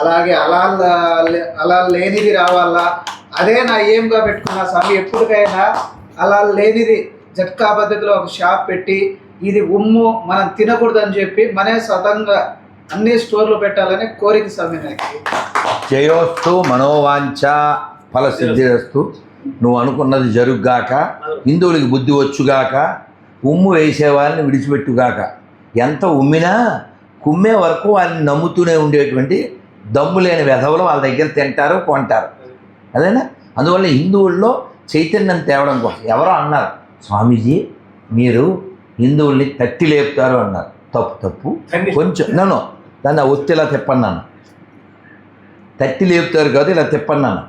అలాగే అలా అలా లేనిది రావాలా? అదే నా ఏంగా పెట్టుకున్న స్వామి ఎప్పటికైనా అలా లేనిది జట్కా పద్ధతిలో ఒక షాప్ పెట్టి ఇది ఉమ్ము మనం తినకూడదు అని చెప్పి మనే సతంగా అన్ని స్టోర్లు పెట్టాలని కోరిక స్వామి నాకు. జయోస్తు మనోవాంఛ ఫలసిద్ధిరస్తు నువ్వు అనుకున్నది జరుగుగాక హిందువులకి బుద్ధి వచ్చుగాక ఉమ్ము వేసే వాళ్ళని విడిచిపెట్టుగాక. ఎంత ఉమ్మినా కుమ్మే వరకు వాళ్ళని నమ్ముతూనే ఉండేటువంటి దమ్ము లేని వెధవలు వాళ్ళ దగ్గర తింటారు కొంటారు. అదేనా? అందువల్ల హిందువుల్లో చైతన్యం తేవడం కోసం ఎవరో అన్నారు స్వామీజీ మీరు హిందువుల్ని తట్టి లేపుతారు అన్నారు. తప్పు తప్పు. కొంచెం నన్ను దాన్ని ఒత్తి ఇలా తిప్పన్నాను తట్టి లేపుతారు కాదు ఇలా తిప్పన్నాను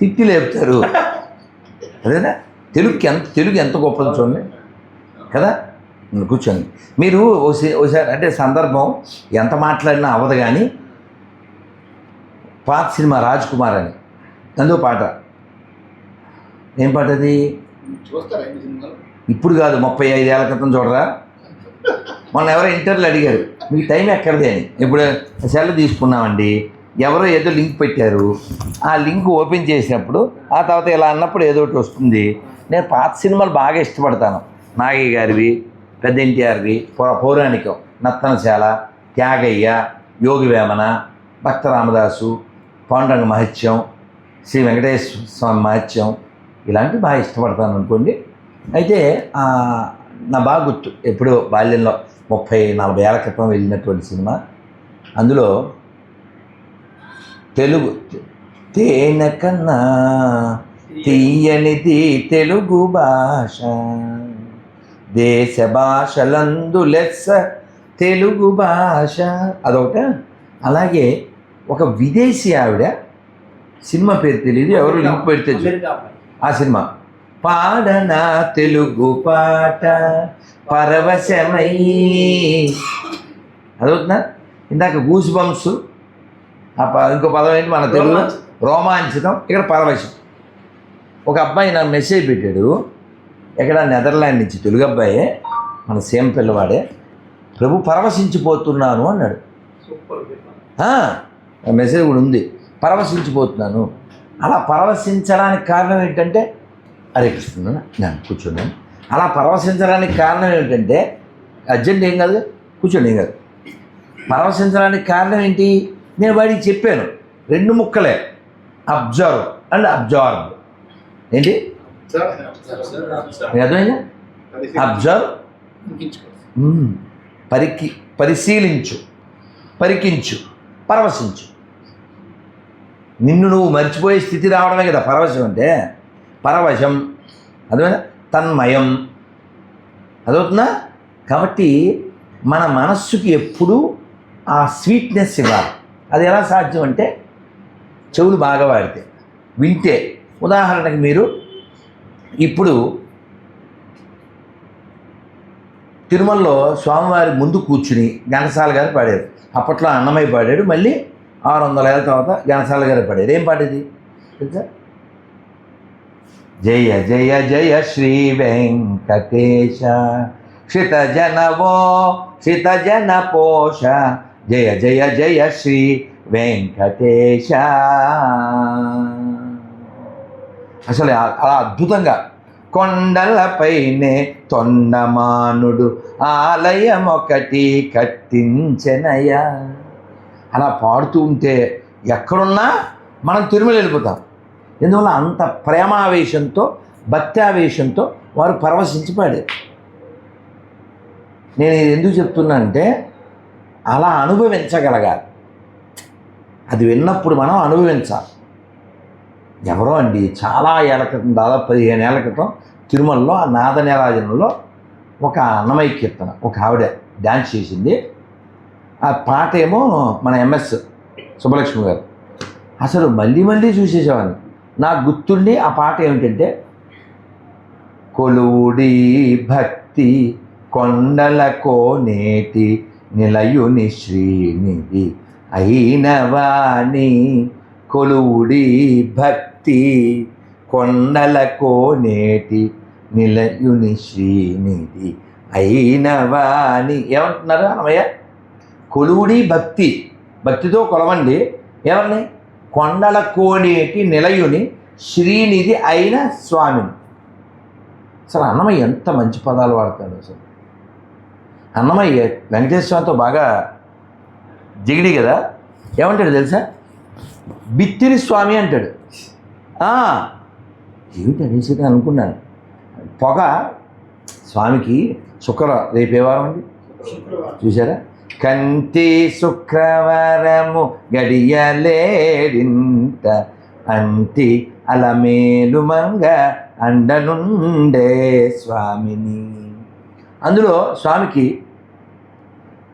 తిట్టి లేపుతారు. అదేనా? తెలుగుకి ఎంత తెలుగు ఎంత గొప్పది చూడండి. కదా? కూర్చోండి. మీరు ఓసే- ఓసారి అంటే సందర్భం ఎంత మాట్లాడినా అవ్వదు కానీ పాత సినిమా రాజ్ కుమార్ అని. అందులో పాట. ఏం పాట అది? ఇప్పుడు కాదు ముప్పై ఐదేళ్ళ క్రితం చూడరా? మొన్న ఎవరో ఇంటర్వ్యూలు అడిగారు మీకు టైం ఎక్కడిది? అని. ఇప్పుడు సెల్ తీసుకున్నామండి. ఎవరో ఏదో లింక్ పెట్టారు. ఆ లింక్ ఓపెన్ చేసినప్పుడు ఆ తర్వాత ఇలా అన్నప్పుడు ఏదో ఒకటి వస్తుంది. నేను పాత సినిమాలు బాగా ఇష్టపడతాను. నాగయ్య గారివి పెద్ద ఎన్టీఆర్వి పౌరాణికం నత్తనశాల త్యాగయ్య యోగి వేమన భక్త రామదాసు పాండురంగ మహత్యం శ్రీ వెంకటేశ్వర స్వామి మహత్యం ఇలాంటివి బాగా ఇష్టపడతాను అనుకోండి. అయితే నా బాగా గుర్తు. ఎప్పుడో బాల్యంలో ముప్పై నలభై ఏళ్ళ క్రితం వెళ్ళినటువంటి సినిమా. అందులో తెలుగు తేనె కన్నా తీయనిది తెలుగు భాష. దేశ భాషలందు లెస్స తెలుగు భాష. అదొకట. అలాగే ఒక విదేశీ ఆవిడ సినిమా పేరు తెలియదు ఎవరు లింక్ పెడితే. ఆ సినిమా. పాడనా తెలుగు పాట పరవశమై. అదవుతుందా ఇందాక గూస్ బంప్స్ ఆ ఇంకో పదం ఏంటి? మన తెలుగులో రోమాంచితం ఇక్కడ పరవశం. ఒక అబ్బాయి నాకు మెసేజ్ పెట్టాడు ఎక్కడ? నెదర్లాండ్ నుంచి తెలుగు అబ్బాయి మన సేమ్ పిల్లవాడే. ప్రభు పరవశించిపోతున్నాను అన్నాడు. ఆ మెసేజ్ కూడా ఉంది. పరవశించిపోతున్నాను. అలా పరవశించడానికి కారణం ఏంటంటే హరే కృష్ణ నేను కూర్చున్నాను. అలా పరవశించడానికి కారణం ఏంటంటే అర్జెంట్ ఏం కాదు కూర్చోండి ఏం కాదు. పరవశించడానికి కారణం ఏంటి? నేను వాడికి చెప్పాను. రెండు ముక్కలే. అబ్జర్వ్ అండ్ అబ్జార్బ్ ఏంటి? మీకు అర్థమైందా? అబ్జర్వ్. పరికి పరిశీలించు. పరికించు. పరవశించు. నిన్ను నువ్వు మర్చిపోయే స్థితి రావడమే కదా పరవశం అంటే. పరవశం. అదేనా తన్మయం. అదవుతుందా కాబట్టి మన మనస్సుకి ఎప్పుడూ ఆ స్వీట్నెస్ ఇవ్వాలి. అది ఎలా సాధ్యం అంటే చెవులు బాగా వాడితే వింటే. ఉదాహరణకి మీరు ఇప్పుడు తిరుమలలో స్వామివారి ముందు కూర్చుని ఘనసాల గారు పాడారు. అప్పట్లో అన్నమయ్య పాడాడు మళ్ళీ ఆరు వందల ఏళ్ళ తర్వాత ఘనసాల గారు పాడారు ఏం పాట తెలుసా? జయ జయ జయ శ్రీ వెంకటేశ క్షిత జనవో క్షిత జన పోష జయ జయ జయ శ్రీ వెంకటేశ. అసలు ఆ- అలా అద్భుతంగా కొండలపైనే తొండమానుడు ఆలయం ఒకటి కట్టించెనయ్యా. అలా పాడుతూ ఉంటే ఎక్కడున్నా మనం తిరుమల వెళ్ళిపోతాం. ఎందువల్ల అంత ప్రేమావేశంతో భక్త్యావేశంతో వారు పరవశించి పాడారు నేను ఇది ఎందుకు చెప్తున్నానంటే అలా అనుభవించగలగాలి. అది విన్నప్పుడు మనం అనుభవించాలి. ఎవరో అండి చాలా ఏళ్ళ క్రితం దాదాపు పదిహేను ఏళ్ళ క్రితం తిరుమలలో ఆ నాదనేరాజనంలో ఒక అన్నమయ్య కీర్తన ఒక ఆవిడ డ్యాన్స్ చేసింది. ఆ పాట ఏమో మన ఎంఎస్ సుబ్బలక్ష్మి గారు. అసలు మళ్ళీ మళ్ళీ చూసేసేవాడిని. నా గుర్తుండి ఆ పాట ఏమిటంటే కొలువుడి భక్తి కొండల కోనేటి నిలయుని శ్రీనిధి అయినవాణి కొలువుడి భక్తి కొండల కోనేటి నిలయుని శ్రీనిధి అయినవాణి ఏమంటున్నారు అన్నమయ్య కొలువుడి భక్తి. భక్తితో కొలవండి. ఎవరిని కొండల కోనేటి నిలయుని శ్రీనిధి అయిన స్వామిని. అసలు అన్నమయ్య ఎంత మంచి పదాలు వాడతాడు అసలు. అన్నమయ్య వెంకటేశ్వర స్వామితో బాగా జిగిడి కదా? ఏమంటాడు తెలుసా? బిత్తిరి స్వామి అంటాడు. ఏమిటి అనేసి అనుకున్నాను. పొగ స్వామికి శుక్ర రేపు ఏ వారం అండి. చూసారా కంటి శుక్రవారము గడియలేడింత అంటి అలమేలు మంగ అండనుండే స్వామిని. అందులో స్వామికి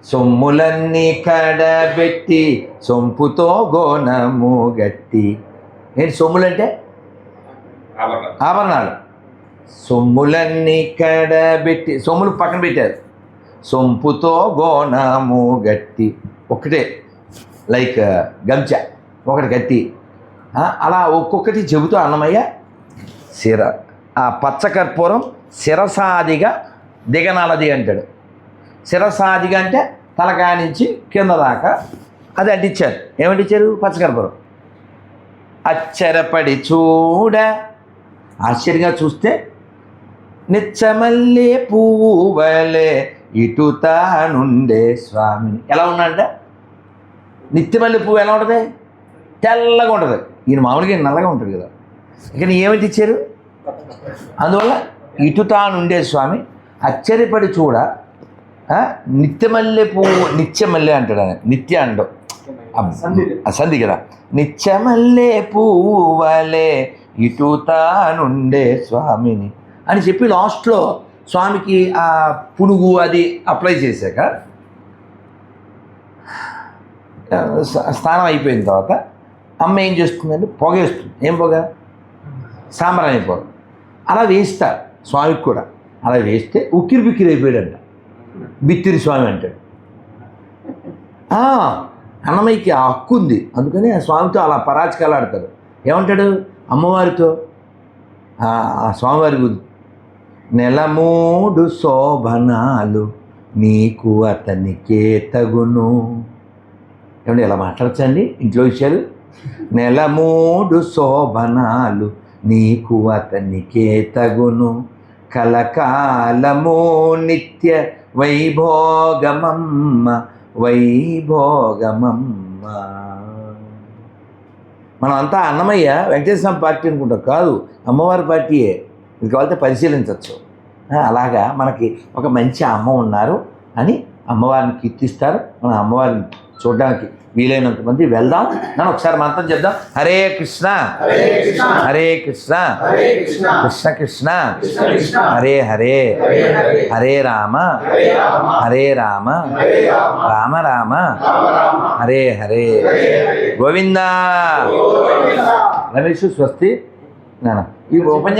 సొమ్ములన్నీ కడబెట్టి సొంపుతో గోనము గట్టి. ఏంటి సొమ్ములంటే? ఆభరణాలు. సొమ్ములన్నీ కడబెట్టి సొమ్ములు పక్కన పెట్టారు. సొంపుతో గోనము గట్టి. ఒకటే లైక్ గంచ ఒకటి గట్టి. అలా ఒక్కొక్కటి చెబుతూ అన్నమయ్య శిర ఆ పచ్చకర్పూరం శిరసాదిగా దిగనలది అంటాడు. శిరసాదిగా అంటే తలకాయ నుంచి కింద దాకా అది అంటించారు ఏమంటించారు పచ్చకర్పూరం అచ్చరపడి చూడ ఆశ్చర్యంగా చూస్తే నిచ్చమల్లే పువ్వు వలె ఇటు స్వామిని ఎలా ఉన్నాడంటే? నిత్యమల్లి పువ్వు ఎలా ఉంటుంది? తెల్లగా ఉంటుంది. ఈయన మామూలుగా నల్లగా ఉంటుంది కదా. ఇక్కడ ఏమిటి ఇచ్చారు అందువల్ల ఇటుతానుండే స్వామి అచ్చరిపడి చూడ నిత్యమల్లె పువ్వు నిత్యమల్లె అంటాడు ఆయన. నిత్య అండం. అసంది సంధి కదా. నిత్యమల్లె పువ్వలే ఇటుతానుండే స్వామిని అని చెప్పి లాస్ట్లో స్వామికి ఆ పునుగు అది అప్లై చేశాక స్నానం అయిపోయిన తర్వాత అమ్మ ఏం చేస్తుందంటే పొగేస్తుంది. ఏం పొగ? సాంబ్రాణి పొగ. అలా వేస్తారు స్వామికి కూడా. అలా వేస్తే ఉక్కిరి బిక్కిరి అయిపోయాడంట. బిత్తిరి స్వామి అంటాడు. అన్నమయ్యకి ఆ హక్కు ఉంది. అందుకని ఆ స్వామితో అలా పరాచకాలు ఆడతాడు ఏమంటాడు? అమ్మవారితో? ఆ ఆ స్వామివారి గురించి. నెలమూడు శోభనాలు నీకు అతనికే తగును. ఏమండి ఇలా మాట్లాడచ్చండి ఇంట్లో విషయాలు? నెలమూడు శోభనాలు నీకు అతనికే తగును. కలకాలము నిత్య వైభోగమమ్మ వైభోగమమ్మ. మనం అంతా అన్నమయ్య వెంకటేశ్వర పార్టీ అనుకుంటాం. కాదు అమ్మవారి పార్టీయే. ఇది కావాలంటే పరిశీలించవచ్చు అలాగా మనకి ఒక మంచి అమ్మ ఉన్నారు అని అమ్మవారిని కీర్తిస్తారు. మన అమ్మవారిని చూడడానికి వీలైనంత మంది వెళ్దాం. నన్ను ఒకసారి మంత్రం చెప్దాం. హరే కృష్ణ. హరే కృష్ణ. హరే కృష్ణ. కృష్ణ. హరే హరే. హరే రామ. హరే రామ. రామ. రామ. హరే హరే. గోవిందా. రమేష్ స్వస్తి. ఈ ఉపన్యాసం